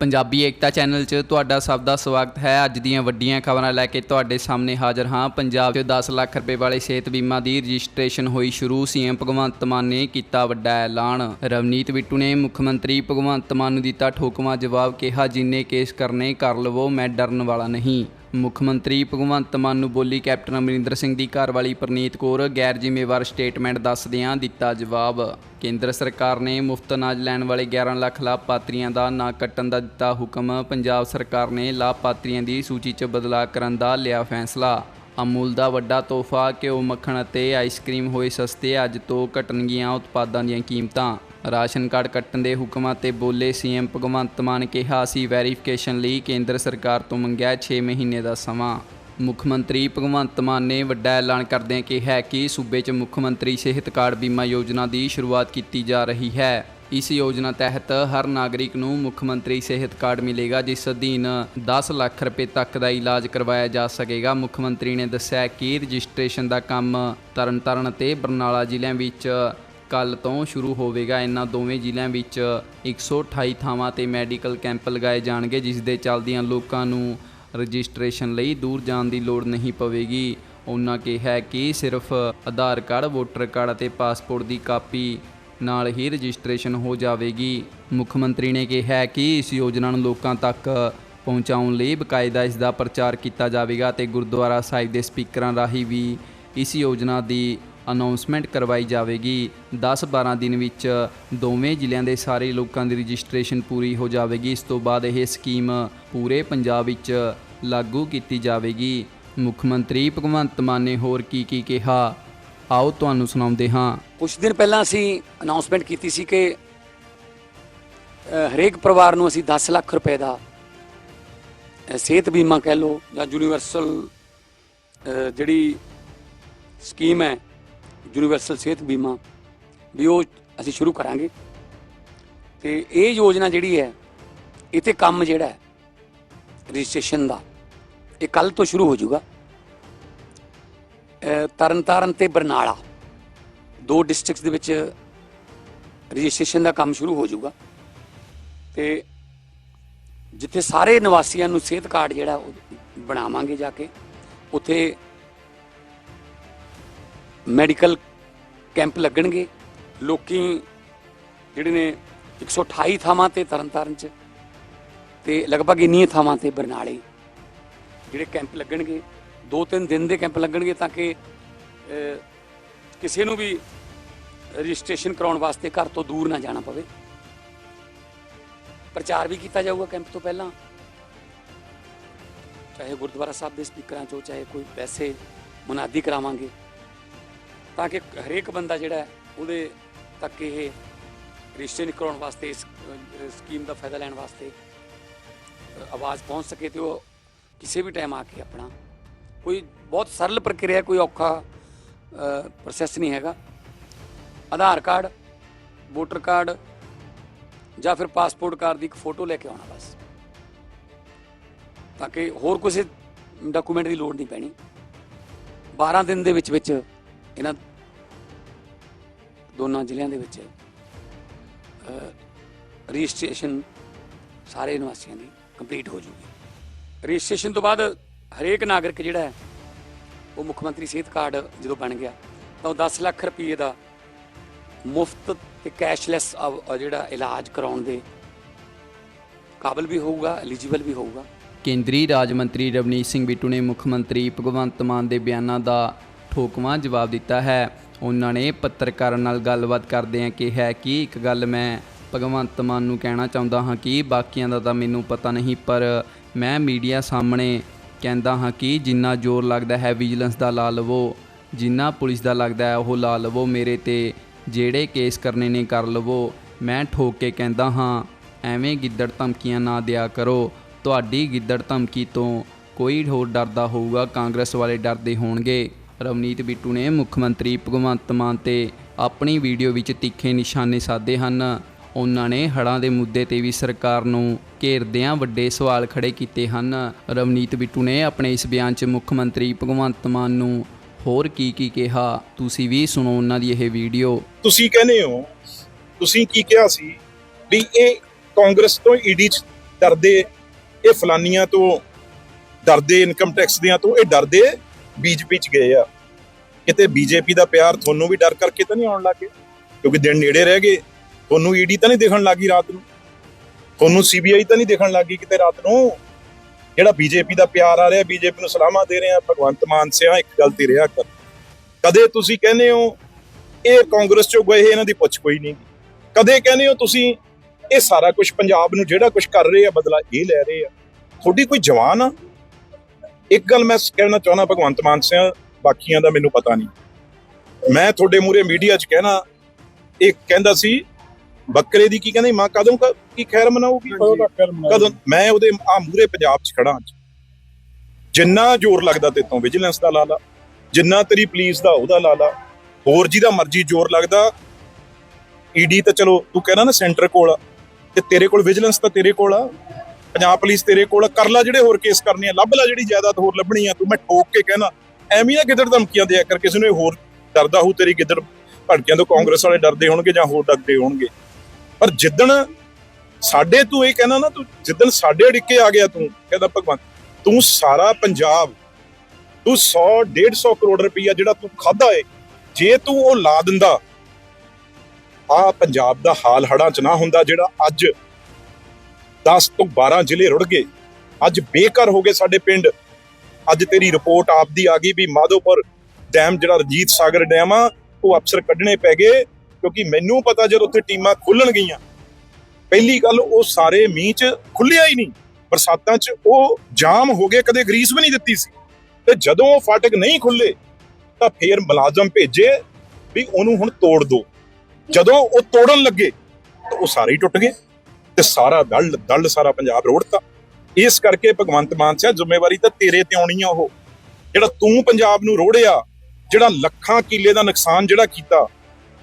ਪੰਜਾਬੀ ਏਕਤਾ channel 'ਚ ਤੁਹਾਡਾ ਸਭ ਦਾ ਸਵਾਗਤ ਹੈ। ਅੱਜ ਦੀਆਂ ਵੱਡੀਆਂ ਖਬਰਾਂ ਲੈ ਕੇ ਤੁਹਾਡੇ ਸਾਹਮਣੇ ਹਾਜ਼ਰ ਹਾਂ। ਪੰਜਾਬ 'ਚ 10 ਲੱਖ ਰੁਪਏ ਵਾਲੇ ਸਿਹਤ ਬੀਮਾ ਦੀ ਰਜਿਸਟ੍ਰੇਸ਼ਨ ਹੋਈ ਸ਼ੁਰੂ। ਸੀਐਮ ਭਗਵੰਤ ਮਾਨ ਨੇ ਕੀਤਾ ਵੱਡਾ ਐਲਾਨ। ਰਵਨੀਤ ਬਿੱਟੂ ਨੇ ਮੁੱਖ ਮੰਤਰੀ ਭਗਵੰਤ ਮਾਨ ਨੂੰ ਦਿੱਤਾ ਠੋਕਵਾਂ। ਜਵਾਬ ਕਿਹਾ, ਜਿੰਨੇ ਕੇਸ ਕਰਨੇ, ਕਰ ਲਵੋ, ਮੈਂ ਡਰਨ ਵਾਲਾ ਨਹੀਂ। ਮੁੱਖ ਮੰਤਰੀ ਭਗਵੰਤ ਮਾਨ ਨੂੰ ਬੋਲੀ ਕੈਪਟਨ ਅਮਰਿੰਦਰ ਸਿੰਘ ਦੀ ਘਰਵਾਲੀ ਪ੍ਰਨੀਤ ਕੌਰ ਗੈਰ ਜ਼ਿੰਮੇਵਾਰ ਸਟੇਟਮੈਂਟ ਦੱਸਦਿਆਂ ਦਿੱਤਾ ਜਵਾਬ। ਕੇਂਦਰ ਸਰਕਾਰ ਨੇ ਮੁਫਤ ਅਨਾਜ ਲੈਣ ਵਾਲੇ 11 ਲੱਖ ਲਾਭਪਾਤਰੀਆਂ ਦਾ ਨਾਂ ਕੱਟਣ ਦਾ ਦਿੱਤਾ ਹੁਕਮ। ਪੰਜਾਬ ਸਰਕਾਰ ਨੇ ਲਾਭਪਾਤਰੀਆਂ ਦੀ ਸੂਚੀ 'ਚ ਬਦਲਾਅ ਕਰਨ ਦਾ ਲਿਆ ਫੈਸਲਾ। ਅਮੂਲ ਦਾ ਵੱਡਾ ਤੋਹਫਾ ਘਿਓ, ਮੱਖਣ ਅਤੇ ਆਈਸਕ੍ਰੀਮ ਹੋਏ ਸਸਤੇ ਅੱਜ ਤੋਂ ਘਟਣਗੀਆਂ ਉਤਪਾਦਾਂ ਦੀਆਂ ਕੀਮਤਾਂ। ਰਾਸ਼ਨ ਕਾਰਡ ਕੱਟਣ ਦੇ ਹੁਕਮਾਂ ਤੇ ਬੋਲੇ ਸੀਐਮ ਭਗਵੰਤ ਮਾਨ ਕਿਹਾ ਅਸੀਂ ਵੈਰੀਫਿਕੇਸ਼ਨ ਲਈ ਕੇਂਦਰ ਸਰਕਾਰ ਤੋਂ ਮੰਗਿਆ 6 ਮਹੀਨੇ ਦਾ ਸਮਾਂ। ਮੁੱਖ ਮੰਤਰੀ ਭਗਵੰਤ ਮਾਨ ਨੇ ਵੱਡਾ ਐਲਾਨ ਕਰਦਿਆਂ ਕਿਹਾ ਕਿ ਸੂਬੇ 'ਚ ਮੁੱਖ ਮੰਤਰੀ ਸਿਹਤ ਕਾਰਡ ਬੀਮਾ ਯੋਜਨਾ ਦੀ ਸ਼ੁਰੂਆਤ ਕੀਤੀ ਜਾ ਰਹੀ ਹੈ। ਇਸ ਯੋਜਨਾ ਤਹਿਤ ਹਰ ਨਾਗਰਿਕ ਨੂੰ ਮੁੱਖ ਮੰਤਰੀ ਸਿਹਤ ਕਾਰਡ ਮਿਲੇਗਾ, ਜਿਸ ਅਧੀਨ 10 ਲੱਖ ਰੁਪਏ ਤੱਕ ਦਾ ਇਲਾਜ ਕਰਵਾਇਆ ਜਾ ਸਕੇਗਾ। ਮੁੱਖ ਮੰਤਰੀ ਨੇ ਦੱਸਿਆ ਕਿ ਰਜਿਸਟ੍ਰੇਸ਼ਨ ਦਾ ਕੰਮ ਤਰਨਤਾਰਨ ਅਤੇ ਬਰਨਾਲਾ ਜ਼ਿਲ੍ਹਿਆਂ ਵਿੱਚ ਕੱਲ ਤੋਂ ਸ਼ੁਰੂ ਹੋਵੇਗਾ। ਇਨ੍ਹਾਂ ਦੋਵੇਂ ਜ਼ਿਲ੍ਹਿਆਂ ਵਿੱਚ 128 ਥਾਵਾਂ ਤੇ ਮੈਡੀਕਲ ਕੈਂਪ ਲਗਾਏ ਜਾਣਗੇ, ਜਿਸ ਦੇ ਚੱਲਦਿਆਂ ਲੋਕਾਂ ਨੂੰ ਰਜਿਸਟ੍ਰੇਸ਼ਨ ਲਈ ਦੂਰ ਜਾਣ ਦੀ ਲੋੜ ਨਹੀਂ ਪਵੇਗੀ। ਉਹਨਾਂ ਕਿਹਾ ਕਿ ਸਿਰਫ ਆਧਾਰ ਕਾਰਡ, ਵੋਟਰ ਕਾਰਡ ਅਤੇ ਪਾਸਪੋਰਟ ਦੀ ਕਾਪੀ ਨਾਲ ਹੀ ਰਜਿਸਟ੍ਰੇਸ਼ਨ ਹੋ ਜਾਵੇਗੀ। ਮੁੱਖ ਮੰਤਰੀ ਨੇ ਕਿਹਾ ਕਿ ਇਸ ਯੋਜਨਾ ਨੂੰ ਲੋਕਾਂ ਤੱਕ ਪਹੁੰਚਾਉਣ ਲਈ ਬਕਾਇਦਾ ਇਸ ਦਾ ਪ੍ਰਚਾਰ ਕੀਤਾ ਜਾਵੇਗਾ ਤੇ ਗੁਰਦੁਆਰਾ ਸਾਹਿਬ ਦੇ ਸਪੀਕਰਾਂ ਰਾਹੀਂ ਵੀ ਇਸ ਯੋਜਨਾ ਦੀ ਅਨਾਉਂਸਮੈਂਟ ਕਰਵਾਈ ਜਾਵੇਗੀ। 10-12 ਦਿਨ ਵਿੱਚ ਦੋਵੇਂ ਜ਼ਿਲ੍ਹਿਆਂ ਦੇ ਸਾਰੇ ਲੋਕਾਂ ਦੀ ਰਜਿਸਟ੍ਰੇਸ਼ਨ ਪੂਰੀ ਹੋ ਜਾਵੇਗੀ। ਇਸ ਤੋਂ ਬਾਅਦ ਇਹ ਸਕੀਮ ਪੂਰੇ ਪੰਜਾਬ ਵਿੱਚ ਲਾਗੂ ਕੀਤੀ ਜਾਵੇਗੀ। ਮੁੱਖ ਮੰਤਰੀ ਭਗਵੰਤ ਮਾਨ ਨੇ ਹੋਰ ਕੀ ਕੀ ਕਿਹਾ? ਆਓ ਤੁਹਾਨੂੰ ਸੁਣਾਉਂਦੇ ਹਾਂ। ਕੁਝ ਦਿਨ ਪਹਿਲਾਂ ਅਸੀਂ ਅਨਾਉਂਸਮੈਂਟ ਕੀਤੀ ਸੀ ਕਿ ਹਰੇਕ ਪਰਿਵਾਰ ਨੂੰ ਅਸੀਂ 10 ਲੱਖ ਰੁਪਏ ਦਾ ਸਿਹਤ ਬੀਮਾ ਕਹਿ ਲਓ ਜਾਂ ਯੂਨੀਵਰਸਲ ਜਿਹੜੀ ਸਕੀਮ ਹੈ ਯੂਨੀਵਰਸਲ ਸਿਹਤ ਬੀਮਾ ਵੀ ਉਹ ਅਸੀਂ ਸ਼ੁਰੂ ਕਰਾਂਗੇ। ਤੇ ਇਹ ਯੋਜਨਾ ਜਿਹੜੀ ਹੈ, ਇਹ ਤੇ ਕੰਮ ਜਿਹੜਾ ਹੈ, ਰਜਿਸਟ੍ਰੇਸ਼ਨ ਦਾ, ਇਹ ਕੱਲ ਤੋਂ ਸ਼ੁਰੂ ਹੋ ਜਾਊਗਾ। ਤਰਨਤਾਰਨ ਤੇ ਬਰਨਾਲਾ, ਦੋ ਡਿਸਟ੍ਰਿਕਟਸ ਦੇ ਵਿੱਚ ਰਜਿਸਟ੍ਰੇਸ਼ਨ ਦਾ ਕੰਮ ਸ਼ੁਰੂ ਹੋ ਜਾਊਗਾ। ਤੇ ਜਿੱਥੇ ਸਾਰੇ ਨਿਵਾਸੀਆਂ ਨੂੰ ਸਿਹਤ ਕਾਰਡ ਜਿਹੜਾ ਉਹ ਬਣਾਵਾਂਗੇ ਜਾ ਕੇ, ਉੱਥੇ ਮੈਡੀਕਲ ਕੈਂਪ ਲੱਗਣਗੇ। ਲੋਕੀ ਜਿਹੜੇ ਨੇ 128 ਥਾਵਾਂ ਤੇ ਤਰਨਤਾਰਨ ਚ ਤੇ ਲਗਭਗ ਇੰਨੀਆਂ ਥਾਵਾਂ ਤੇ ਬਰਨਾਲੇ ਜਿਹੜੇ ਕੈਂਪ ਲੱਗਣਗੇ। ਦੋ ਤਿੰਨ ਦਿਨ ਦੇ ਕੈਂਪ ਲੱਗਣਗੇ ਤਾਂ ਕਿ ਕਿਸੇ ਨੂੰ ਵੀ ਰਜਿਸਟ੍ਰੇਸ਼ਨ ਕਰਾਉਣ ਵਾਸਤੇ ਘਰ ਤੋਂ ਦੂਰ ਨਾ ਜਾਣਾ ਪਵੇ। ਪ੍ਰਚਾਰ ਵੀ ਕੀਤਾ ਜਾਊਗਾ ਕੈਂਪ ਤੋਂ ਪਹਿਲਾਂ। ਚਾਹੇ ਗੁਰਦੁਆਰਾ ਸਾਹਿਬ ਦੇ ਸਪੀਕਰਾਂ ਚੋਂ ਚਾਹੇ ਕੋਈ ਪੈਸੇ ਮੁਨਾਦੀ ਕਰਾਵਾਂਗੇ। ਤਾਂ ਕਿ ਹਰੇਕ ਬੰਦਾ ਜਿਹੜਾ ਉਹਦੇ ਤੱਕ ਇਹ ਰਜਿਸਟ੍ਰੇਸ਼ਨ ਕਰਾਉਣ ਵਾਸਤੇ, ਇਸ ਸਕੀਮ ਦਾ ਫਾਇਦਾ ਲੈਣ ਵਾਸਤੇ ਆਵਾਜ਼ ਪਹੁੰਚ ਸਕੇ ਤੇ ਉਹ ਕਿਸੇ ਵੀ ਟਾਈਮ ਆ ਕੇ ਆਪਣਾ ਕੋਈ ਬਹੁਤ ਸਰਲ ਪ੍ਰਕਿਰਿਆ, ਕੋਈ ਔਖਾ ਪ੍ਰੋਸੈਸ ਨਹੀਂ ਹੈਗਾ। ਆਧਾਰ ਕਾਰਡ, ਵੋਟਰ ਕਾਰਡ ਜਾਂ ਫਿਰ ਪਾਸਪੋਰਟ ਕਾਰਡ ਦੀ ਇੱਕ ਫੋਟੋ ਲੈ ਕੇ ਆਉਣਾ ਬਸ। ਤਾਂ ਕਿ ਹੋਰ ਕਿਸੇ ਡਾਕੂਮੈਂਟ ਦੀ ਲੋੜ ਨਹੀਂ ਪੈਣੀ। 12 ਦਿਨ ਦੇ ਵਿੱਚ ਵਿੱਚ ਇਹਨਾਂ ਦੋਨਾਂ ਜ਼ਿਲ੍ਹਿਆਂ ਦੇ ਵਿੱਚ ਰਜਿਸਟ੍ਰੇਸ਼ਨ ਸਾਰੇ ਨਿਵਾਸੀਆਂ ਦੀ ਕੰਪਲੀਟ ਹੋ ਜੂਗੀ। ਰਜਿਸਟ੍ਰੇਸ਼ਨ ਤੋਂ ਬਾਅਦ ਹਰੇਕ ਨਾਗਰਿਕ ਜਿਹੜਾ ਹੈ, ਉਹ ਮੁੱਖ ਮੰਤਰੀ ਸਿਹਤ ਕਾਰਡ ਜਦੋਂ ਬਣ ਗਿਆ, ਤਾਂ ਉਹ 10 ਲੱਖ ਰੁਪਏ ਦਾ ਮੁਫਤ ਤੇ ਕੈਸ਼ਲੈਸ ਜਿਹੜਾ ਇਲਾਜ ਕਰਾਉਣ ਦੇ ਕਾਬਲ ਵੀ ਹੋਊਗਾ, ਐਲੀਜੀਬਲ ਵੀ ਹੋਊਗਾ। ਕੇਂਦਰੀ ਰਾਜ ਮੰਤਰੀ ਰਵਨੀਤ ਸਿੰਘ ਬਿੱਟੂ ਨੇ ਮੁੱਖ ਮੰਤਰੀ ਭਗਵੰਤ ਮਾਨ ਦੇ ਬਿਆਨਾਂ ਦਾ ਠੋਕਵਾਂ ਜਵਾਬ ਦਿੱਤਾ ਹੈ। ਉਹਨਾਂ ਨੇ ਪੱਤਰਕਾਰਾਂ ਨਾਲ ਗੱਲਬਾਤ ਕਰਦਿਆਂ ਕਿਹਾ ਕਿ ਇੱਕ ਗੱਲ ਮੈਂ ਭਗਵੰਤ ਮਾਨ ਨੂੰ ਕਹਿਣਾ ਚਾਹੁੰਦਾ ਹਾਂ ਕਿ ਬਾਕੀਆਂ ਦਾ ਤਾਂ ਮੈਨੂੰ ਪਤਾ ਨਹੀਂ, ਪਰ ਮੈਂ ਮੀਡੀਆ ਸਾਹਮਣੇ ਕਹਿੰਦਾ ਹਾਂ ਕਿ ਜਿੰਨਾ ਜ਼ੋਰ ਲੱਗਦਾ ਹੈ ਵਿਜੀਲੈਂਸ ਦਾ ਲਾ ਲਵੋ, ਜਿੰਨਾ ਪੁਲਿਸ ਦਾ ਲੱਗਦਾ ਹੈ ਉਹ ਲਾ ਲਵੋ, ਮੇਰੇ ਤੇ ਜਿਹੜੇ ਕੇਸ ਕਰਨੇ ਨੇ ਕਰ ਲਵੋ। ਮੈਂ ਠੋਕ ਕੇ ਕਹਿੰਦਾ ਹਾਂ, ਐਵੇਂ ਗਿੱਦੜ ਧਮਕੀਆਂ ਨਾ ਦਿਆ ਕਰੋ। ਤੁਹਾਡੀ ਗਿੱਦੜ ਧਮਕੀ ਤੋਂ ਕੋਈ ਹੋਰ ਡਰਦਾ ਹੋਊਗਾ, ਕਾਂਗਰਸ ਵਾਲੇ ਡਰਦੇ ਹੋਣਗੇ। ਰਵਨੀਤ ਬਿੱਟੂ ਨੇ ਮੁੱਖ ਮੰਤਰੀ ਭਗਵੰਤ ਮਾਨ ਤੇ ਆਪਣੀ ਵੀਡੀਓ ਵਿੱਚ ਤਿੱਖੇ ਨਿਸ਼ਾਨੇ ਸਾਧੇ ਹਨ। ਉਹਨਾਂ ਨੇ ਹੜ੍ਹਾਂ ਦੇ ਮੁੱਦੇ ਤੇ ਵੀ ਸਰਕਾਰ ਨੂੰ ਘੇਰਦਿਆਂ ਵੱਡੇ ਸਵਾਲ ਖੜੇ ਕੀਤੇ ਹਨ। ਰਵਨੀਤ ਬਿੱਟੂ ਨੇ ਆਪਣੇ ਇਸ ਬਿਆਨ 'ਚ ਮੁੱਖ ਮੰਤਰੀ ਭਗਵੰਤ ਮਾਨ ਨੂੰ ਹੋਰ ਕੀ ਕੀ ਕਿਹਾ? ਤੁਸੀਂ ਵੀ ਸੁਣੋ ਉਹਨਾਂ ਦੀ ਇਹ ਵੀਡੀਓ। ਤੁਸੀਂ ਕਹਿੰਦੇ ਹੋ, ਤੁਸੀਂ ਕੀ ਕਿਹਾ ਸੀ ਵੀ ਇਹ ਕਾਂਗਰਸ ਤੋਂ ਈਡੀ ਚ ਡਰਦੇ, ਇਹ ਫਲਾਨੀਆਂ ਤੋਂ ਡਰਦੇ, ਇਨਕਮ ਟੈਕਸ ਦੀਆਂ ਤੋਂ ਇਹ ਡਰਦੇ? ਬੀਜੇਪੀ ਚ ਗਏ ਆ। ਕਿਤੇ ਬੀਜੇਪੀ ਦਾ ਪਿਆਰ ਤੁਹਾਨੂੰ ਵੀ ਡਰ ਕਰਕੇ ਤਾਂ ਨਹੀਂ ਆਉਣ ਲੱਗੇ ਕਿਉਂਕਿ ਦਿਨ ਨੇੜੇ ਰਹਿ ਗਏ, ਤੁਹਾਨੂੰ ਈਡੀ ਤਾਂ ਨਹੀਂ ਦੇਖਣ ਲੱਗੀ ਰਾਤ ਨੂੰ? ਤੁਹਾਨੂੰ ਸੀਬੀਆਈ ਤਾਂ ਨਹੀਂ ਦੇਖਣ ਲੱਗੀ ਕਿਤੇ ਰਾਤ ਨੂੰ? ਜਿਹੜਾ ਬੀਜੇਪੀ ਦਾ ਪਿਆਰ ਆ ਰਿਹਾ ਬੀਜੇਪੀ ਨੂੰ ਸਲਾਮਾਂ ਦੇ ਰਿਹਾ, ਭਗਵੰਤ ਮਾਨ ਸਿਆ ਇੱਕ ਗੱਲ ਤੇ ਰਿਹਾ ਕਰ। ਕਦੇ ਤੁਸੀਂ ਕਹਿੰਦੇ ਹੋ, ਇਹ ਕਾਂਗਰਸ ਚੋਂ ਗਏ, ਇਹਨਾਂ ਦੀ ਪੁੱਛ ਕੋਈ ਨਹੀਂ। ਕਦੇ ਕਹਿੰਦੇ ਹੋ ਤੁਸੀਂ, ਇਹ ਸਾਰਾ ਕੁਝ ਪੰਜਾਬ ਨੂੰ ਜਿਹੜਾ ਕੁਝ ਕਰ ਰਹੇ ਆ, ਬਦਲਾ ਇਹ ਲੈ ਰਹੇ ਆ। ਤੁਹਾਡੀ ਕੋਈ ਜਵਾਨ ਆ? ਇੱਕ ਗੱਲ ਮੈਂ ਕਹਿਣਾ ਚਾਹੁੰਦਾ ਭਗਵੰਤ ਮਾਨ ਸਿਆ ਬਾਕੀਆਂ ਦਾ ਮੈਨੂੰ ਪਤਾ ਨਹੀਂ। ਮੈਂ ਤੁਹਾਡੇ ਮੂਰੇ ਮੀਡੀਆ 'ਚ ਕਹਿਣਾ ਇਹ ਕਹਿੰਦਾ ਸੀ ਬੱਕਰੇ ਦੀ ਕੀ ਕਹਿੰਦੇ ਮਾਂ ਕਦੋਂ ਕ- ਖੈਰ ਮਨਾਊਗੀ? ਕਦੋਂ ਮੈਂ ਉਹਦੇ ਆ ਮੂਰੇ ਪੰਜਾਬ 'ਚ ਖੜਾ ਜਿੰਨਾ ਜ਼ੋਰ ਲੱਗਦਾ ਤੇ ਤੋਂ ਵਿਜੀਲੈਂਸ ਦਾ ਲਾ ਲਾ ਜਿੰਨਾ ਤੇਰੀ ਪੁਲਿਸ ਦਾ ਉਹਦਾ ਲਾ ਲਾ ਹੋਰ ਜਿਹਦਾ ਮਰਜ਼ੀ ਜ਼ੋਰ ਲੱਗਦਾ ਈਡੀ ਤਾਂ ਚਲੋ ਤੂੰ ਕਹਿਣਾ ਨਾ ਸੈਂਟਰ ਕੋਲ ਤੇ ਤੇਰੇ ਕੋਲ ਵਿਜੀਲੈਂਸ ਤਾਂ ਤੇਰੇ ਕੋਲ ਆ। ਪੰਜਾਬ ਪੁਲਿਸ ਤੇਰੇ ਕੋਲ ਕਰ ਲਾ ਜਿਹੜੇ ਹੋਰ ਕੇਸ ਕਰਨੇ ਆ ਲੱਭ ਲਾ ਜਿਹੜੀ ਜਾਇਦਾਦ ਹੋਰ ਲੱਭਣੀ ਆ, ਤੂੰ ਮੈਂ ਠੋਕ ਕੇ ਕਹਿਣਾ। ਐਵੇਂ ਨਾ ਗਿੱਦੜ ਧਮਕੀਆਂ ਦਿਆ ਕਰ, ਕਿਸੇ ਨੂੰ ਹੋਰ ਡਰਦਾ ਹੋਊ, ਤੇਰੀ ਗਿੱਦੜ ਭੜਕਿਆਂ ਤੋਂ ਕਾਂਗਰਸ ਵਾਲੇ ਡਰਦੇ ਹੋਣਗੇ ਜਾਂ ਹੋਰ ਡਰਦੇ ਹੋਣਗੇ। ਪਰ ਜਿੱਦਣ ਸਾਡੇ ਤੂੰ ਇਹ ਕਹਿਣਾ ਨਾ, ਤੂੰ ਜਿੱਦਣ ਸਾਡੇ ਅੜਿੱਕੇ ਆ ਗਿਆ ਤੂੰ, ਕਹਿੰਦਾ ਭਗਵੰਤ, ਤੂੰ ਸਾਰਾ ਪੰਜਾਬ, ਤੂੰ 100 150 ਕਰੋੜ ਰੁਪਈਆ ਜਿਹੜਾ ਤੂੰ ਖਾਦਾ ਏ, ਜੇ ਤੂੰ ਉਹ ਲਾ ਦਿੰਦਾ ਆ ਪੰਜਾਬ ਦਾ ਹਾਲ ਹੜਾਂ ਚ ਨਾ ਹੁੰਦਾ ਜਿਹੜਾ ਅੱਜ 10 ਤੋਂ 12 ਜ਼ਿਲ੍ਹੇ ਰੁੜ ਗਏ। ਅੱਜ ਬੇਘਰ ਹੋ ਗਏ ਸਾਡੇ ਪਿੰਡ। ਅੱਜ ਤੇਰੀ ਰਿਪੋਰਟ ਆਪਦੀ ਆ ਗਈ ਵੀ ਮਾਧੋਪੁਰ ਡੈਮ ਜਿਹੜਾ ਰਜੀਤ ਸਾਗਰ ਡੈਮ ਆ, ਉਹ ਅਫਸਰ ਕੱਢਣੇ ਪੈ ਗਏ ਕਿਉਂਕਿ ਮੈਨੂੰ ਪਤਾ ਜਦੋਂ ਉੱਥੇ ਟੀਮਾਂ ਖੁੱਲਣ ਗਈਆਂ। ਪਹਿਲੀ ਗੱਲ ਉਹ ਸਾਰੇ ਮੀਂਹ ਚ ਖੁੱਲਿਆ ਹੀ ਨਹੀਂ। ਬਰਸਾਤਾਂ ਚ ਉਹ ਜਾਮ ਹੋ ਗਏ, ਕਦੇ ਗਰੀਸ ਵੀ ਨਹੀਂ ਦਿੱਤੀ ਸੀ। ਤੇ ਜਦੋਂ ਉਹ ਫਾਟਕ ਨਹੀਂ ਖੁੱਲੇ, ਤਾਂ ਫੇਰ ਮੁਲਾਜ਼ਮ ਭੇਜੇ ਵੀ ਉਹਨੂੰ ਹੁਣ ਤੋੜ ਦਿਓ ਜਦੋਂ ਉਹ ਤੋੜਨ ਲੱਗੇ, ਤਾਂ ਉਹ ਸਾਰੇ ਹੀ ਟੁੱਟ ਗਏ। ਤੇ ਸਾਰਾ ਦਲ ਦਲ ਸਾਰਾ ਪੰਜਾਬ ਰੋੜਤਾ। ਇਸ ਕਰਕੇ ਭਗਵੰਤ ਮਾਨ ਸਿਆ ਜ਼ਿੰਮੇਵਾਰੀ ਤਾਂ ਤੇਰੇ ਤੇ ਆਉਣੀ ਆ ਉਹ। ਜਿਹੜਾ ਤੂੰ ਪੰਜਾਬ ਨੂੰ ਰੋੜਿਆ, ਜਿਹੜਾ ਲੱਖਾਂ ਕਿੱਲੇ ਦਾ ਨੁਕਸਾਨ ਜਿਹੜਾ ਕੀਤਾ,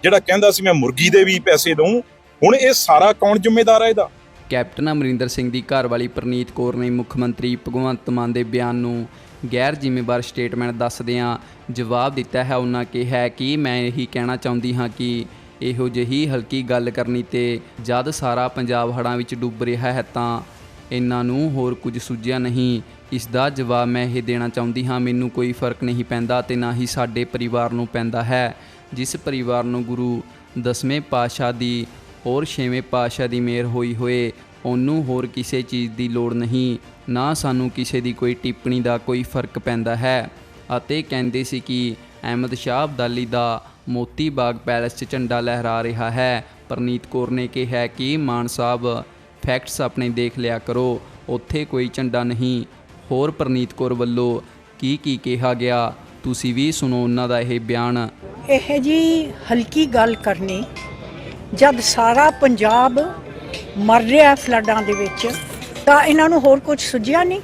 ਜਿਹੜਾ ਕਹਿੰਦਾ ਸੀ ਮੈਂ ਮੁਰਗੀ ਦੇ ਵੀ ਪੈਸੇ ਦਊਂ, ਹੁਣ ਇਹ ਸਾਰਾ ਕੌਣ ਜ਼ਿੰਮੇਦਾਰ ਹੈ ਇਹਦਾ? ਕੈਪਟਨ ਅਮਰਿੰਦਰ ਸਿੰਘ ਦੀ ਘਰਵਾਲੀ ਪ੍ਰਨੀਤ ਕੌਰ ਨੇ ਮੁੱਖ ਮੰਤਰੀ ਭਗਵੰਤ ਮਾਨ ਦੇ ਬਿਆਨ ਨੂੰ ਗੈਰ ਜ਼ਿੰਮੇਵਾਰ ਸਟੇਟਮੈਂਟ ਦੱਸਦਿਆਂ ਜਵਾਬ ਦਿੱਤਾ ਹੈ। ਉਹਨਾਂ ਕਿਹਾ ਕਿ ਮੈਂ ਇਹੀ ਕਹਿਣਾ ਚਾਹੁੰਦੀ ਹਾਂ ਕਿ ਇਹੋ ਜਿਹੀ ਹਲਕੀ ਗੱਲ ਕਰਨੀ ਤੇ ਜਦ ਸਾਰਾ ਪੰਜਾਬ ਹੜ੍ਹਾਂ ਵਿੱਚ ਡੁੱਬ ਰਿਹਾ ਹੈ ਤਾਂ ਇਹਨਾਂ ਨੂੰ ਹੋਰ ਕੁਝ ਸੁਝਿਆ ਨਹੀਂ। ਇਸ ਦਾ ਜਵਾਬ ਮੈਂ ਇਹ ਦੇਣਾ ਚਾਹੁੰਦੀ ਹਾਂ, ਮੈਨੂੰ ਕੋਈ ਫ਼ਰਕ ਨਹੀਂ ਪੈਂਦਾ ਤੇ ਨਾ ਹੀ ਸਾਡੇ ਪਰਿਵਾਰ ਨੂੰ ਪੈਂਦਾ ਹੈ। ਜਿਸ ਪਰਿਵਾਰ ਨੂੰ ਗੁਰੂ ਦਸਵੇਂ ਪਾਤਸ਼ਾਹ ਦੀ ਔਰ ਛੇਵੇਂ ਪਾਤਸ਼ਾਹ ਦੀ ਮਿਹਰ ਹੋਈ ਹੋਏ, ਉਹਨੂੰ ਹੋਰ ਕਿਸੇ ਚੀਜ਼ ਦੀ ਲੋੜ ਨਹੀਂ, ਨਾ ਸਾਨੂੰ ਕਿਸੇ ਦੀ ਕੋਈ ਟਿੱਪਣੀ ਦਾ ਕੋਈ ਫ਼ਰਕ ਪੈਂਦਾ ਹੈ। ਅਤੇ ਕਹਿੰਦੇ ਸੀ ਕਿ ਅਹਿਮਦ ਸ਼ਾਹ ਅਬਦਾਲੀ ਦਾ ਮੋਤੀ ਬਾਗ ਪੈਲੇਸ 'ਚ ਝੰਡਾ ਲਹਿਰਾ ਰਿਹਾ ਹੈ। ਪਰਨੀਤ ਕੌਰ ਨੇ ਕਿਹਾ ਕਿ ਮਾਨ ਸਾਹਿਬ ਫੈਕਟਸ ਆਪਣੇ ਦੇਖ ਲਿਆ ਕਰੋ, ਉੱਥੇ ਕੋਈ ਝੰਡਾ ਨਹੀਂ। ਹੋਰ ਪਰਨੀਤ ਕੌਰ ਵੱਲੋਂ ਕੀ ਕੀ ਕਿਹਾ ਗਿਆ, ਤੁਸੀਂ ਵੀ ਸੁਣੋ ਉਹਨਾਂ ਦਾ ਇਹ ਬਿਆਨ। ਇਹ ਜੀ ਹਲਕੀ ਗੱਲ ਕਰਨੀ, ਜਦ ਸਾਰਾ ਪੰਜਾਬ ਮਰ ਰਿਹਾ ਫਲੱਡਾਂ ਦੇ ਵਿੱਚ, ਤਾਂ ਇਹਨਾਂ ਨੂੰ ਹੋਰ ਕੁਝ ਸੁਝਿਆ ਨਹੀਂ?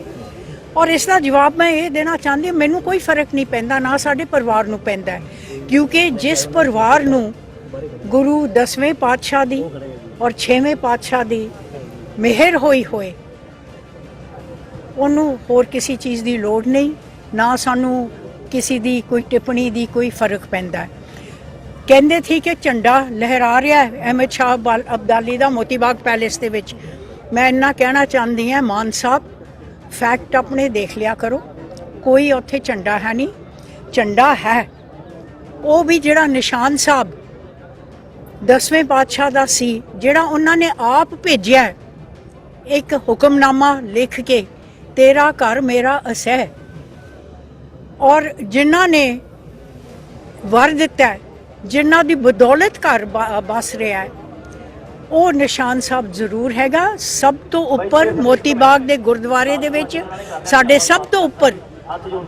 ਔਰ ਇਸ ਦਾ ਜਵਾਬ ਮੈਂ ਇਹ ਦੇਣਾ ਚਾਹੁੰਦੀ ਹਾਂ, ਮੈਨੂੰ ਕੋਈ ਫ਼ਰਕ ਨਹੀਂ ਪੈਂਦਾ, ਨਾ ਸਾਡੇ ਪਰਿਵਾਰ ਨੂੰ ਪੈਂਦਾ ਕਿਉਂਕਿ ਜਿਸ ਪਰਿਵਾਰ ਨੂੰ ਗੁਰੂ ਦਸਵੇਂ ਪਾਤਸ਼ਾਹ ਦੀ ਔਰ ਛੇਵੇਂ ਪਾਤਸ਼ਾਹ ਦੀ ਮਿਹਰ ਹੋਈ ਹੋਏ, ਉਹਨੂੰ ਹੋਰ ਕਿਸੇ ਚੀਜ਼ ਦੀ ਲੋੜ ਨਹੀਂ, ਨਾ ਸਾਨੂੰ ਕਿਸੇ ਦੀ ਕੋਈ ਟਿੱਪਣੀ ਦੀ ਕੋਈ ਫ਼ਰਕ ਪੈਂਦਾ ਕਹਿੰਦੇ ਸੀ ਕਿ ਝੰਡਾ ਲਹਿਰਾ ਰਿਹਾ ਹੈ, ਅਹਿਮਦ ਸ਼ਾਹ ਅਬਦਾਲ- ਅਬਦਾਲੀ ਦਾ ਮੋਤੀ ਬਾਗ ਪੈਲੇਸ ਦੇ ਵਿੱਚ। ਮੈਂ ਇੰਨਾ ਕਹਿਣਾ ਚਾਹੁੰਦੀ ਹਾਂ, ਮਾਨ ਸਾਹਿਬ ਫੈਕਟ ਆਪਣੇ ਦੇਖ ਲਿਆ ਕਰੋ। ਕੋਈ ਉੱਥੇ ਝੰਡਾ ਹੈ ਨਹੀਂ। ਝੰਡਾ ਹੈ। ਉਹ ਵੀ ਜਿਹੜਾ ਨਿਸ਼ਾਨ ਸਾਹਿਬ ਦਸਵੇਂ ਪਾਤਸ਼ਾਹ ਦਾ ਸੀ ਜਿਹੜਾ ਉਹਨਾਂ ਨੇ ਆਪ ਭੇਜਿਆ ਇੱਕ ਹੁਕਮਨਾਮਾ ਲਿਖ ਕੇ ਤੇਰਾ ਘਰ ਮੇਰਾ ਅਸਹਿ ਔਰ ਜਿਨ੍ਹਾਂ ਨੇ ਵਰ ਦਿੱਤਾ ਹੈ, ਜਿਨ੍ਹਾਂ ਦੀ ਬਦੌਲਤ ਘਰ ਬ- ਬਸ ਰਿਹਾ ਹੈ ਉਹ ਨਿਸ਼ਾਨ ਸਾਹਿਬ ਜ਼ਰੂਰ ਹੈਗਾ। ਸਭ ਤੋਂ ਉੱਪਰ ਮੋਤੀ ਬਾਗ ਦੇ ਗੁਰਦੁਆਰੇ ਦੇ ਵਿੱਚ, ਸਾਡੇ ਸਭ ਤੋਂ ਉੱਪਰ,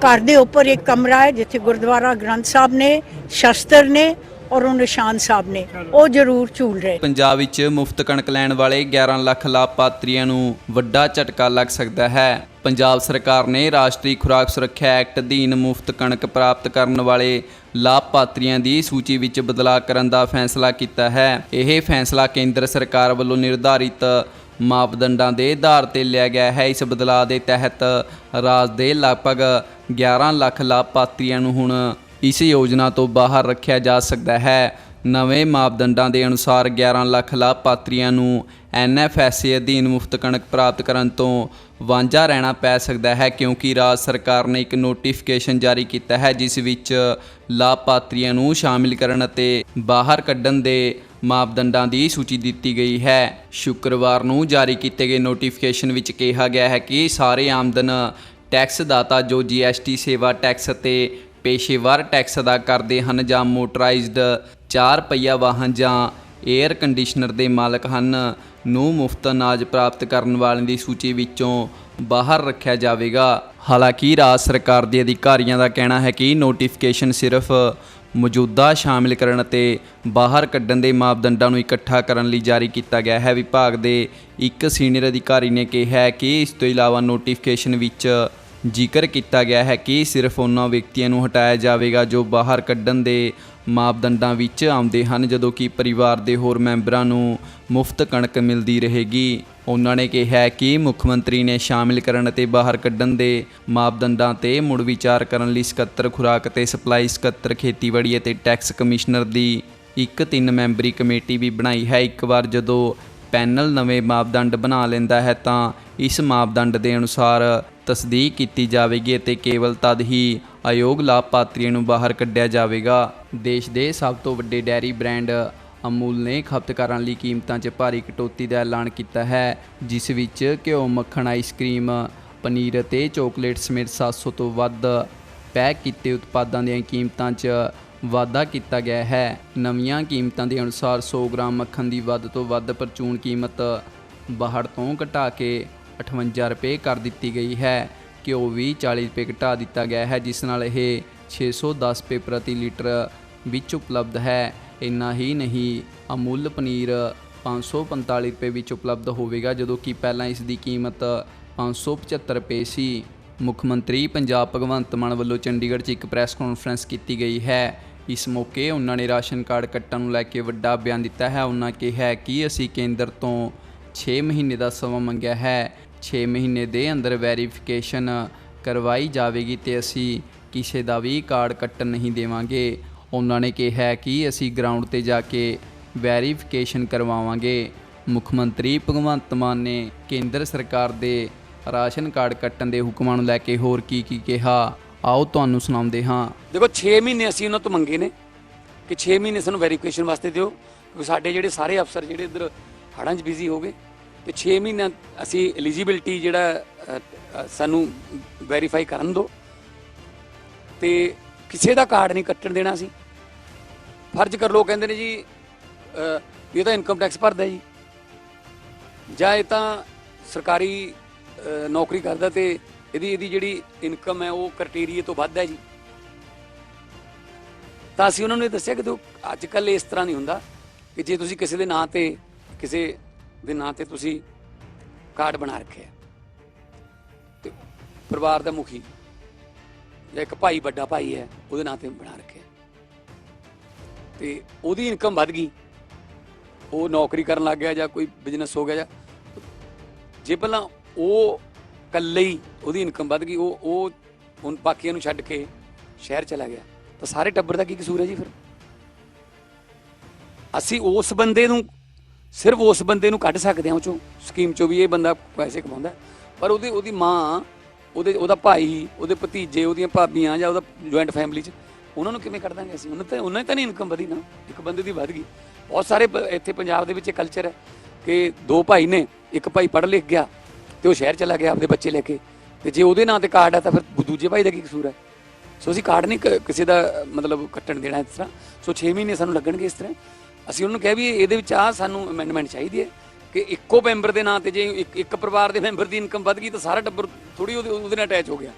ਘਰ ਦੇ ਉੱਪਰ ਇੱਕ ਕਮਰਾ ਹੈ, ਜਿੱਥੇ ਗੁਰਦੁਆਰਾ ਗ੍ਰੰਥ ਸਾਹਿਬ ਨੇ, ਸ਼ਸਤਰ ਨੇ ਔਰ ਉਹ ਨਿਸ਼ਾਨ ਸਾਹਿਬ ਨੇ। ਉਹ ਜ਼ਰੂਰ ਝੂਲ ਰਹੇ। ਪੰਜਾਬ ਵਿੱਚ ਮੁਫਤ ਕਣਕ ਲੈਣ ਵਾਲੇ 11 ਲੱਖ ਲਾਭਪਾਤਰੀਆਂ ਨੂੰ ਵੱਡਾ ਝਟਕਾ ਲੱਗ ਸਕਦਾ ਹੈ। ਪੰਜਾਬ ਸਰਕਾਰ ਨੇ ਰਾਸ਼ਟਰੀ ਖੁਰਾਕ ਸੁਰੱਖਿਆ ਐਕਟ ਅਧੀਨ ਮੁਫਤ ਕਣਕ ਪ੍ਰਾਪਤ ਕਰਨ ਵਾਲੇ ਲਾਭਪਾਤਰੀਆਂ ਦੀ ਸੂਚੀ ਵਿੱਚ ਬਦਲਾਅ ਕਰਨ ਦਾ ਫੈਸਲਾ ਕੀਤਾ ਹੈ। ਇਹ ਫੈਸਲਾ ਕੇਂਦਰ ਸਰਕਾਰ ਵੱਲੋਂ ਨਿਰਧਾਰਿਤ ਮਾਪਦੰਡਾਂ ਦੇ ਆਧਾਰ ਤੇ ਲਿਆ ਗਿਆ ਹੈ। ਇਸ ਬਦਲਾਅ ਦੇ ਤਹਿਤ ਰਾਜ ਦੇ ਲਗਭਗ 11 ਲੱਖ ਲਾਭਪਾਤਰੀਆਂ ਨੂੰ ਹੁਣ ਇਸ ਯੋਜਨਾ ਤੋਂ ਬਾਹਰ ਰੱਖਿਆ ਜਾ ਸਕਦਾ ਹੈ। ਨਵੇਂ ਮਾਪਦੰਡਾਂ ਦੇ ਅਨੁਸਾਰ 11 ਲੱਖ ਲਾਭਪਾਤਰੀਆਂ ਨੂੰ ਐਨਐਫਐਸਏ ਅਧੀਨ ਮੁਫਤ ਕਣਕ ਪ੍ਰਾਪਤ ਕਰਨ ਤੋਂ ਵਾਂਝਾ ਰਹਿਣਾ ਪੈ ਸਕਦਾ ਹੈ ਕਿਉਂਕਿ ਰਾਜ ਸਰਕਾਰ ਨੇ ਇੱਕ ਨੋਟੀਫਿਕੇਸ਼ਨ ਜਾਰੀ ਕੀਤਾ ਹੈ, ਜਿਸ ਵਿੱਚ ਲਾਭਪਾਤਰੀਆਂ ਨੂੰ ਸ਼ਾਮਿਲ ਕਰਨ ਅਤੇ ਬਾਹਰ ਕੱਢਣ ਦੇ ਮਾਪਦੰਡਾਂ ਦੀ ਸੂਚੀ ਦਿੱਤੀ ਗਈ ਹੈ। ਸ਼ੁੱਕਰਵਾਰ ਨੂੰ ਜਾਰੀ ਕੀਤੇ ਗਏ ਨੋਟੀਫਿਕੇਸ਼ਨ ਵਿੱਚ ਕਿਹਾ ਗਿਆ ਹੈ ਕਿ ਸਾਰੇ ਆਮਦਨ ਟੈਕਸ ਦਾਤਾ ਜੋ ਜੀਐਸਟੀ ਸੇਵਾ ਟੈਕਸ ਅਤੇ ਪੇਸ਼ੇਵਰ ਟੈਕਸ ਅਦਾ ਕਰਦੇ ਹਨ ਜਾਂ ਮੋਟਰਾਈਜ਼ਡ 4 ਪਹੀਆ ਵਾਹਨ ਜਾਂ 에ਅਰ ਕੰਡੀਸ਼ਨਰ ਦੇ ਮਾਲਕ ਹਨ ਨੂੰ ਮੁਫਤ ਅਨਾਜ ਪ੍ਰਾਪਤ ਕਰਨ ਵਾਲਿਆਂ ਦੀ ਸੂਚੀ ਵਿੱਚੋਂ ਬਾਹਰ ਰੱਖਿਆ ਜਾਵੇਗਾ। ਹਾਲਾਂਕਿ ਰਾਜ ਸਰਕਾਰ ਦੇ ਅਧਿਕਾਰੀਆਂ ਦਾ ਕਹਿਣਾ ਹੈ ਕਿ ਨੋਟੀਫਿਕੇਸ਼ਨ ਸਿਰਫ ਮੌਜੂਦਾ ਸ਼ਾਮਿਲ ਕਰਨ ਅਤੇ ਬਾਹਰ ਕੱਢਣ ਦੇ ਮਾਪਦੰਡਾਂ ਨੂੰ ਇਕੱਠਾ ਕਰਨ ਲਈ ਜਾਰੀ ਕੀਤਾ ਗਿਆ ਹੈ। ਵਿਭਾਗ ਦੇ ਇੱਕ ਸੀਨੀਅਰ ਅਧਿਕਾਰੀ ਨੇ ਕਿਹਾ ਹੈ ਕਿ ਇਸ ਤੋਂ ਇਲਾਵਾ ਨੋਟੀਫਿਕੇਸ਼ਨ ਵਿੱਚ ਜ਼ਿਕਰ ਕੀਤਾ ਗਿਆ ਹੈ ਕਿ ਸਿਰਫ ਉਹਨਾਂ ਵਿਅਕਤੀਆਂ ਨੂੰ ਹਟਾਇਆ ਜਾਵੇਗਾ ਜੋ ਬਾਹਰ ਕੱਢਣ ਦੇ ਮਾਪਦੰਡਾਂ ਵਿੱਚ ਆਉਂਦੇ ਹਨ, ਜਦੋਂ ਕਿ ਪਰਿਵਾਰ ਦੇ ਹੋਰ ਮੈਂਬਰਾਂ ਨੂੰ ਮੁਫਤ ਕਣਕ ਮਿਲਦੀ ਰਹੇਗੀ। ਉਹਨਾਂ ਨੇ ਕਿਹਾ ਕਿ ਮੁੱਖ ਮੰਤਰੀ ਨੇ ਸ਼ਾਮਿਲ ਕਰਨ ਅਤੇ ਬਾਹਰ ਕੱਢਣ ਦੇ ਮਾਪਦੰਡਾਂ ਤੇ ਮੁੜ ਵਿਚਾਰ ਕਰਨ ਲਈ ਸਕੱਤਰ ਖੁਰਾਕ ਤੇ ਸਪਲਾਈ ਸਕੱਤਰ ਖੇਤੀਬਾੜੀ ਅਤੇ ਟੈਕਸ ਕਮਿਸ਼ਨਰ ਦੀ ਇੱਕ ਤਿੰਨ ਮੈਂਬਰੀ ਕਮੇਟੀ ਵੀ ਬਣਾਈ ਹੈ। ਇੱਕ ਵਾਰ ਜਦੋਂ ਪੈਨਲ ਨਵੇਂ ਮਾਪਦੰਡ ਬਣਾ ਲੈਂਦਾ ਹੈ ਤਾਂ ਇਸ ਮਾਪਦੰਡ ਦੇ ਅਨੁਸਾਰ ਤਸਦੀਕ ਕੀਤੀ ਜਾਵੇਗੀ ਅਤੇ ਕੇਵਲ ਤਦ ਹੀ ਅਯੋਗ ਲਾਭਪਾਤਰੀਆਂ ਨੂੰ ਬਾਹਰ ਕੱਢਿਆ ਜਾਵੇਗਾ। ਦੇਸ਼ ਦੇ ਸਭ ਤੋਂ ਵੱਡੇ ਡੈਰੀ ਬ੍ਰਾਂਡ ਅਮੂਲ ਨੇ ਖਪਤਕਾਰਾਂ ਲਈ ਕੀਮਤਾਂ 'ਚ ਭਾਰੀ ਕਟੌਤੀ ਦਾ ਐਲਾਨ ਕੀਤਾ ਹੈ, ਜਿਸ ਵਿੱਚ ਘਿਓ, ਮੱਖਣ ਆਈਸਕ੍ਰੀਮ ਪਨੀਰ ਅਤੇ ਚਾਕਲੇਟ ਸਮੇਤ 700 ਤੋਂ ਵੱਧ ਪੈਕ ਕੀਤੇ ਉਤਪਾਦਾਂ ਦੀਆਂ ਕੀਮਤਾਂ 'ਚ ਵਾਧਾ ਕੀਤਾ ਗਿਆ ਹੈ। ਨਵੀਆਂ ਕੀਮਤਾਂ ਦੇ ਅਨੁਸਾਰ 100 ਗ੍ਰਾਮ ਮੱਖਣ ਦੀ ਵੱਧ ਤੋਂ ਵੱਧ ਪ੍ਰਚੂਨ ਕੀਮਤ 62 ਤੋਂ ਘਟਾ ਕੇ 58 ਰੁਪਏ ਕਰ ਦਿੱਤੀ ਗਈ ਹੈ। ਘਿਓ ਵੀ 40 ਰੁਪਏ ਘਟਾ ਦਿੱਤਾ ਗਿਆ ਹੈ, ਜਿਸ ਨਾਲ ਇਹ 610 ਰੁਪਏ ਪ੍ਰਤੀ ਲੀਟਰ ਵਿੱਚ ਉਪਲਬਧ ਹੈ। ਇੰਨਾ ਹੀ ਨਹੀਂ, ਅਮੁੱਲ ਪਨੀਰ 545 ਰੁਪਏ ਵਿੱਚ ਉਪਲਬਧ ਹੋਵੇਗਾ, ਜਦੋਂ ਕਿ ਪਹਿਲਾਂ ਇਸ ਦੀ ਕੀਮਤ 575 ਰੁਪਏ ਸੀ। ਮੁੱਖ ਮੰਤਰੀ ਪੰਜਾਬ ਭਗਵੰਤ ਮਾਨ ਵੱਲੋਂ ਚੰਡੀਗੜ੍ਹ 'ਚ ਇੱਕ ਪ੍ਰੈਸ ਕਾਨਫਰੰਸ ਕੀਤੀ ਗਈ ਹੈ। ਇਸ ਮੌਕੇ ਉਹਨਾਂ ਨੇ ਰਾਸ਼ਨ ਕਾਰਡ ਕੱਟਣ ਨੂੰ ਲੈ ਕੇ ਵੱਡਾ ਬਿਆਨ ਦਿੱਤਾ ਹੈ। ਉਹਨਾਂ ਕਿਹਾ ਕਿ ਅਸੀਂ ਕੇਂਦਰ ਤੋਂ 6 ਮਹੀਨੇ ਦਾ ਸਮਾਂ ਮੰਗਿਆ ਹੈ। 6 ਮਹੀਨੇ ਦੇ ਅੰਦਰ ਵੈਰੀਫਿਕੇਸ਼ਨ ਕਰਵਾਈ ਜਾਵੇਗੀ ਤੇ ਅਸੀਂ ਕਿਸੇ ਦਾ ਵੀ ਕਾਰਡ ਕੱਟਣ ਨਹੀਂ ਦੇਵਾਂਗੇ। ਉਹਨਾਂ ਨੇ ਕਿਹਾ ਕਿ ਅਸੀਂ ਗਰਾਊਂਡ ਤੇ ਜਾ ਕੇ ਵੈਰੀਫਿਕੇਸ਼ਨ ਕਰਵਾਵਾਂਗੇ। ਮੁੱਖ ਮੰਤਰੀ ਭਗਵੰਤ ਮਾਨ ਨੇ ਕੇਂਦਰ ਸਰਕਾਰ ਦੇ ਰਾਸ਼ਨ ਕਾਰਡ ਕੱਟਣ ਦੇ ਹੁਕਮਾਂ ਨੂੰ ਲੈ ਕੇ ਹੋਰ ਕੀ ਕੀ ਕਿਹਾ। ਆਓ ਤੁਹਾਨੂੰ ਸੁਣਾਉਂਦੇ ਹਾਂ। ਦੇਖੋ 6 ਮਹੀਨੇ ਅਸੀਂ ਉਹਨਾਂ ਤੋਂ ਮੰਗੇ ਨੇ ਕਿ 6 ਮਹੀਨੇ ਸਾਨੂੰ ਵੈਰੀਫਿਕੇਸ਼ਨ ਵਾਸਤੇ ਦਿਓ, ਕਿਉਂਕਿ ਸਾਡੇ ਜਿਹੜੇ ਸਾਰੇ ਅਫਸਰ ਜਿਹੜੇ ਇੱਧਰ ਹੜਾਂ 'ਚ ਬਿਜ਼ੀ ਹੋ ਗਏ ਤੇ 6 ਮਹੀਨੇ ਅਸੀਂ ਐਲੀਜੀਬਿਲਟੀ ਜਿਹੜਾ ਸਾਨੂੰ ਵੈਰੀਫਾਈ ਕਰਨ ਦਿਓ। ਤੇ ਕਿਸੇ ਦਾ ਕਾਰਡ ਨਹੀਂ ਕੱਟਣ ਦੇਣਾ ਸੀ ਫਰਜ਼ ਕਰ ਲੋ ਕਹਿੰਦੇ ਨੇ ਜੀ ਇਹ ਤਾਂ ਇਨਕਮ ਟੈਕਸ ਭਰਦਾ ਜੀ। ਜਾਂ ਇਹ ਤਾਂ ਸਰਕਾਰੀ ਨੌਕਰੀ ਕਰਦਾ ਤੇ ਇਹਦੀ ਇਹਦੀ ਜਿਹੜੀ ਇਨਕਮ ਹੈ, ਉਹ ਕ੍ਰਾਈਟੇਰੀਆ ਤੋਂ ਵੱਧ ਹੈ ਜੀ। ਤਾਂ ਅਸੀਂ ਉਹਨਾਂ ਨੂੰ ਇਹ ਦੱਸਿਆ ਕਿ ਦੇਖੋ ਅੱਜ ਕੱਲ ਇਸ ਤਰ੍ਹਾਂ ਨਹੀਂ ਹੁੰਦਾ ਕਿ ਜੇ ਤੁਸੀਂ ਕਿਸੇ ਦੇ ਨਾਂ ਤੇ ਕਿਸੇ ਦੇ ਨਾਂ ਤੇ ਤੁਸੀਂ ਕਾਰਡ ਬਣਾ ਰੱਖਿਆ ਤੇ ਪਰਿਵਾਰ ਦਾ ਮੁਖੀ ਜਾਂ ਇੱਕ ਭਾਈ, ਵੱਡਾ ਭਾਈ ਹੈ, ਉਹਦੇ ਨਾਂ ਤੇ ਬਣਾ ਰੱਖਿਆ ਤੇ ਉਹਦੀ ਇਨਕਮ ਵੱਧ ਗਈ। ਉਹ ਨੌਕਰੀ ਕਰਨ ਲੱਗ ਗਿਆ ਜਾਂ ਕੋਈ ਬਿਜ਼ਨਸ ਹੋ ਗਿਆ ਜਾਂ ਜੇ ਪਹਿਲਾਂ ਉਹ ਇਕੱਲੇ ਹੀ ਉਹਦੀ ਇਨਕਮ ਵੱਧ ਗਈ, ਉਹ ਉਹ ਹੁਣ ਬਾਕੀਆਂ ਨੂੰ ਛੱਡ ਕੇ ਸ਼ਹਿਰ ਚਲਾ ਗਿਆ। ਤਾਂ ਸਾਰੇ ਟੱਬਰ ਦਾ ਕੀ ਕਸੂਰ ਹੈ ਜੀ ਫਿਰ? ਅਸੀਂ ਉਸ ਬੰਦੇ ਨੂੰ ਸਿਰਫ ਉਸ ਬੰਦੇ ਨੂੰ ਕੱਢ ਸਕਦੇ ਹਾਂ ਉਹ ਚੋਂ। ਸਕੀਮ ਚੋਂ ਵੀ ਇਹ ਬੰਦਾ ਪੈਸੇ ਕਮਾਉਂਦਾ ਪਰ ਉਹਦੀ ਉਹਦੀ ਮਾਂ, ਉਹਦੇ ਉਹਦਾ ਭਾਈ, ਉਹਦੇ ਭਤੀਜੇ, ਉਹਦੀਆਂ ਭਾਬੀਆਂ ਜਾਂ ਉਹਦਾ ਜੁਆਇੰਟ ਫੈਮਿਲੀ 'ਚ ਉਹਨਾਂ ਨੂੰ ਕਿਵੇਂ ਕੱਢ ਦਾਂਗੇ ਅਸੀਂ? ਉਹਨਾਂ ਤੇ ਉਹਨਾਂ ਦੀ ਤਾਂ ਨਹੀਂ ਇਨਕਮ ਵਧੀ ਨਾ। ਇੱਕ ਬੰਦੇ ਦੀ ਵੱਧ ਗਈ। ਬਹੁਤ ਸਾਰੇ ਇੱਥੇ ਪੰਜਾਬ ਦੇ ਵਿੱਚ ਇਹ ਕਲਚਰ ਹੈ ਕਿ ਦੋ ਭਾਈ ਨੇ, ਇੱਕ ਭਾਈ ਪੜ੍ਹ ਲਿਖ ਗਿਆ ਤੇ ਉਹ ਸ਼ਹਿਰ ਚਲਾ ਗਿਆ ਆਪਣੇ ਬੱਚੇ ਲੈ ਕੇ। ਤੇ ਜੇ ਉਹਦੇ ਨਾਂ ਤੇ ਕਾਰਡ ਹੈ ਤਾਂ ਫਿਰ ਦੂਜੇ ਭਾਈ ਦਾ ਕੀ ਕਸੂਰ ਹੈ? ਸੋ ਅਸੀਂ ਕਾਰਡ ਨਹੀਂ ਕ- ਕਿਸੇ ਦਾ ਮਤਲਬ ਕੱਟਣ ਦੇਣਾ ਇਸ ਤਰ੍ਹਾਂ। ਸੋ 6 ਮਹੀਨੇ ਸਾਨੂੰ ਲੱਗਣਗੇ ਇਸ ਤਰ੍ਹਾਂ। ਅਸੀਂ ਉਹਨੂੰ ਕਿਹਾ ਵੀ ਇਹਦੇ ਵਿੱਚ ਆ ਸਾਨੂੰ ਅਮੈਂਡਮੈਂਟ ਚਾਹੀਦੀ ਹੈ ਕਿ ਇੱਕੋ ਮੈਂਬਰ ਦੇ ਨਾਂ ਤੇ ਜੇ ਇੱਕ ਇੱਕ ਪਰਿਵਾਰ ਦੇ ਮੈਂਬਰ ਦੀ ਇਨਕਮ ਵੱਧ ਗਈ ਤਾਂ ਸਾਰਾ ਟੱਬਰ ਥੋੜੀ ਉਹਦੇ ਉਹਦੇ ਨਾਲ ਅਟੈਚ ਹੋ ਗਿਆ।